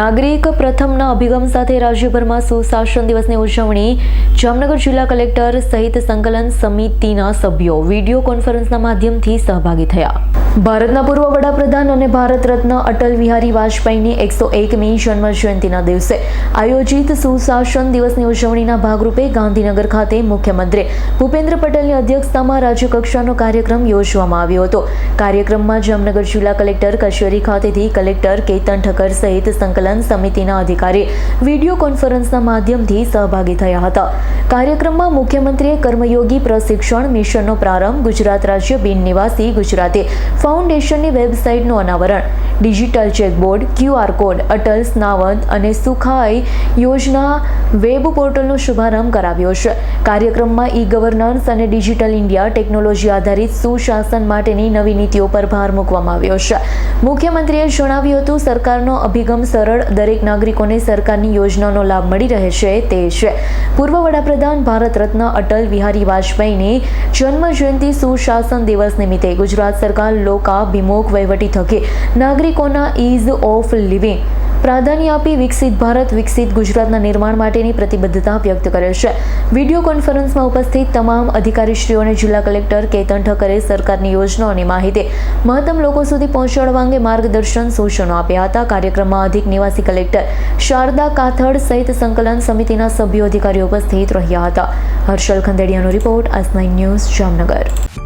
નાગરિક પ્રથમના અભિગમ સાથે રાજ્યભરમાં સુશાસન દિવસની ઉજવણી. જામનગર જિલ્લા કલેક્ટર સહિત સંકલન સમિતિના સભ્યો વીડિયો કોન્ફરન્સના માધ્યમથી સહભાગી થયા. ભારતના પૂર્વ વડાપ્રધાન અને ભારત રત્ન અટલ બિહારી વાજપેયીની એકસો એકમી જન્મજયંતિના દિવસે આયોજિત સુશાસન દિવસની ઉજવણીના ભાગરૂપે ગાંધીનગર ખાતે મુખ્યમંત્રી ભૂપેન્દ્ર પટેલની અધ્યક્ષતામાં રાજ્યકક્ષાનો કાર્યક્રમ યોજવામાં આવ્યો હતો. કાર્યક્રમમાં જામનગર જિલ્લા કલેક્ટર કચેરી ખાતેથી કલેક્ટર કેતન ઠક્કર સહિત સંકલન સમિતિના અધિકારી વીડિયો કોન્ફરન્સના માધ્યમથી સહભાગી થયા હતા. કાર્યક્રમમાં મુખ્યમંત્રીએ કર્મયોગી પ્રશિક્ષણ મિશનનો પ્રારંભ ગુજરાત રાજ્ય બિન નિવાસી ગુજરાતી ફાઉન્ડેશનની વેબસાઇટનું અનાવરણ. ડિજિટલ ચેકબોર્ડ ક્યુઆર કોડ, અટલ, સ્નાવંત અને સુખાઈ યોજના વેબ પોર્ટલનો શુભારંભ કરાવ્યો છે. કાર્યક્રમમાં ઈ ગવર્નન્સ અને ડિજિટલ ઇન્ડિયા ટેકનોલોજી આધારિત સુશાસન માટેની નવી નીતિઓ પર ભાર મૂકવામાં આવ્યો છે. મુખ્યમંત્રીએ જણાવ્યું હતું, સરકારનો અભિગમ સરળ, દરેક નાગરિકોને સરકારની યોજનાનો લાભ મળી રહે છે તે છે. પૂર્વ વડાપ્રધાન ભારત રત્ન અટલ બિહારી વાજપેયીની જન્મ જયંતિ સુશાસન દિવસ નિમિત્તે ગુજરાત સરકાર લોકાભિમુખ વહીવટી થકી નાગરિકોના ઇઝ ઓફ લિવિંગ પ્રાધાન્ય આપી વિકસિત ભારત, વિકસિત ગુજરાતના નિર્માણ માટેની પ્રતિબદ્ધતા વ્યક્ત કરે છે. વીડિયો કોન્ફરન્સમાં ઉપસ્થિત તમામ અધિકારીશ્રીઓને જિલ્લા કલેક્ટર કેતન ઠક્કરે સરકારની યોજનાઓની માહિતી મહત્તમ લોકો સુધી પહોંચાડવા અંગે માર્ગદર્શન સૂચનો આપ્યા હતા. કાર્યક્રમમાં અધિક નિવાસી કલેક્ટર શારદા કાથડ સહિત સંકલન સમિતિના સભ્યો અધિકારીઓ ઉપસ્થિત રહ્યા હતા. હર્ષલ ખંદેડિયાનો રિપોર્ટ આજ ન્યૂઝ જામનગર.